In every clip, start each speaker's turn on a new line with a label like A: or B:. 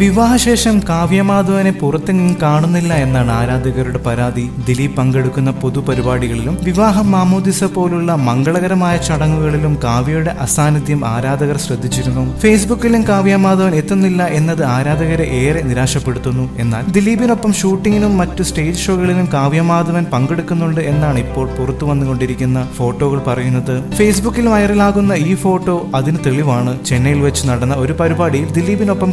A: വിവാഹശേഷം കാവ്യമാധവനെ പുറത്തെങ്ങും കാണുന്നില്ല എന്നാണ് ആരാധകരുടെ പരാതി. ദിലീപ് പങ്കെടുക്കുന്ന പൊതുപരിപാടികളിലും വിവാഹം മാമോദിസ പോലുള്ള മംഗളകരമായ ചടങ്ങുകളിലും കാവ്യയുടെ അസാന്നിധ്യം ആരാധകർ ശ്രദ്ധിച്ചിരുന്നു. ഫേസ്ബുക്കിലും കാവ്യമാധവൻ എത്തുന്നില്ല എന്നത് ആരാധകരെ ഏറെ നിരാശപ്പെടുത്തുന്നു. എന്നാൽ ദിലീപിനൊപ്പം ഷൂട്ടിങ്ങിനും മറ്റു സ്റ്റേജ് ഷോകളിലും കാവ്യമാധവൻ പങ്കെടുക്കുന്നുണ്ട് എന്നാണ് ഇപ്പോൾ പുറത്തു വന്നുകൊണ്ടിരിക്കുന്ന ഫോട്ടോകൾ പറയുന്നത്. ഫേസ്ബുക്കിൽ വൈറലാകുന്ന ഈ ഫോട്ടോ അതിന് തെളിവാണ്. ചെന്നൈയിൽ വെച്ച് നടന്ന ഒരു പരിപാടിയിൽ ദിലീപിനൊപ്പം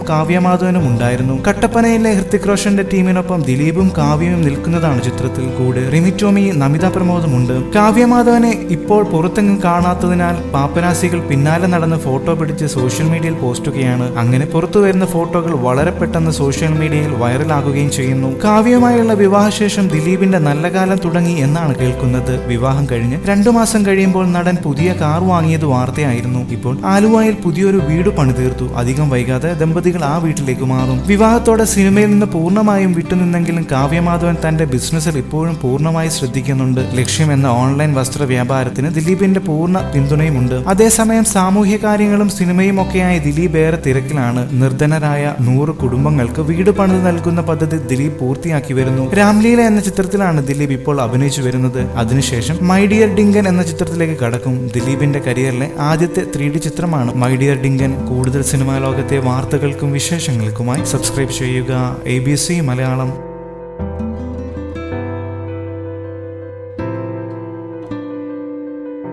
A: കാവ്യമാധവനും ഉണ്ടായിരുന്നു. കട്ടപ്പനയിലെ ഹൃത്തിക് റോഷന്റെ ടീമിനൊപ്പം ദിലീപും കാവ്യയും നിൽക്കുന്നതാണ് ചിത്രത്തിൽ കൂടെ. റിമിറ്റോമി നമിത പ്രമോദമുണ്ട്. കാവ്യമാധവനെ ഇപ്പോൾ പുറത്തെങ്ങും കാണാത്തതിനാൽ പാപ്പനാസികൾ പിന്നാലെ നടന്ന് ഫോട്ടോ പിടിച്ച് സോഷ്യൽ മീഡിയയിൽ പോസ്റ്റുകയാണ്. അങ്ങനെ പുറത്തു വരുന്ന ഫോട്ടോകൾ വളരെ പെട്ടെന്ന് സോഷ്യൽ മീഡിയയിൽ വൈറലാകുകയും ചെയ്യുന്നു. കാവ്യമായുള്ള വിവാഹശേഷം ദിലീപിന്റെ നല്ല കാലം തുടങ്ങി എന്നാണ് കേൾക്കുന്നത്. വിവാഹം കഴിഞ്ഞ് രണ്ടു മാസം കഴിയുമ്പോൾ നടൻ പുതിയ കാർ വാങ്ങിയത് വാർത്തയായിരുന്നു. ഇപ്പോൾ ആലുവയിൽ പുതിയൊരു വീട് പണിതീർത്തു. അധികം വൈകാതെ ദമ്പതികൾ ആ വീട്ടിലേക്ക് മാറും വിവാഹത്തോടെ സിനിമയിൽ നിന്ന് പൂർണമായും വിട്ടുനിന്നെങ്കിലും കാവ്യമാധവൻ തന്റെ ബിസിനസ്സിൽ ഇപ്പോഴും പൂർണമായി ശ്രദ്ധിക്കുന്നുണ്ട്. ലക്ഷ്യം എന്ന ഓൺലൈൻ വസ്ത്ര വ്യാപാരത്തിന് ദിലീപിന്റെ പൂർണ പിന്തുണയുമുണ്ട്. അതേസമയം സാമൂഹ്യ കാര്യങ്ങളും സിനിമയും ഒക്കെയായി ദിലീപ് ഏറെ തിരക്കിലാണ്. നിർധനരായ നൂറ് കുടുംബങ്ങൾക്ക് വീട് പണിത് നൽകുന്ന പദ്ധതി ദിലീപ് പൂർത്തിയാക്കി വരുന്നു. രാംലീല എന്ന ചിത്രത്തിലാണ് ദിലീപ് ഇപ്പോൾ അഭിനയിച്ചു വരുന്നത്. അതിനുശേഷം മൈ ഡിയർ ഡിങ്കൻ എന്ന ചിത്രത്തിലേക്ക് കടക്കും. ദിലീപിന്റെ കരിയറിലെ ആദ്യത്തെ ത്രീ ചിത്രമാണ് മൈ ഡിയർ ഡിങ്കൻ. കൂടുതൽ സിനിമാ ലോകത്തെ വാർത്തകൾക്കും വിശേഷങ്ങൾക്കുമായി സബ്സ്ക്രൈബ് ചെയ്യുക. A B C Malayalam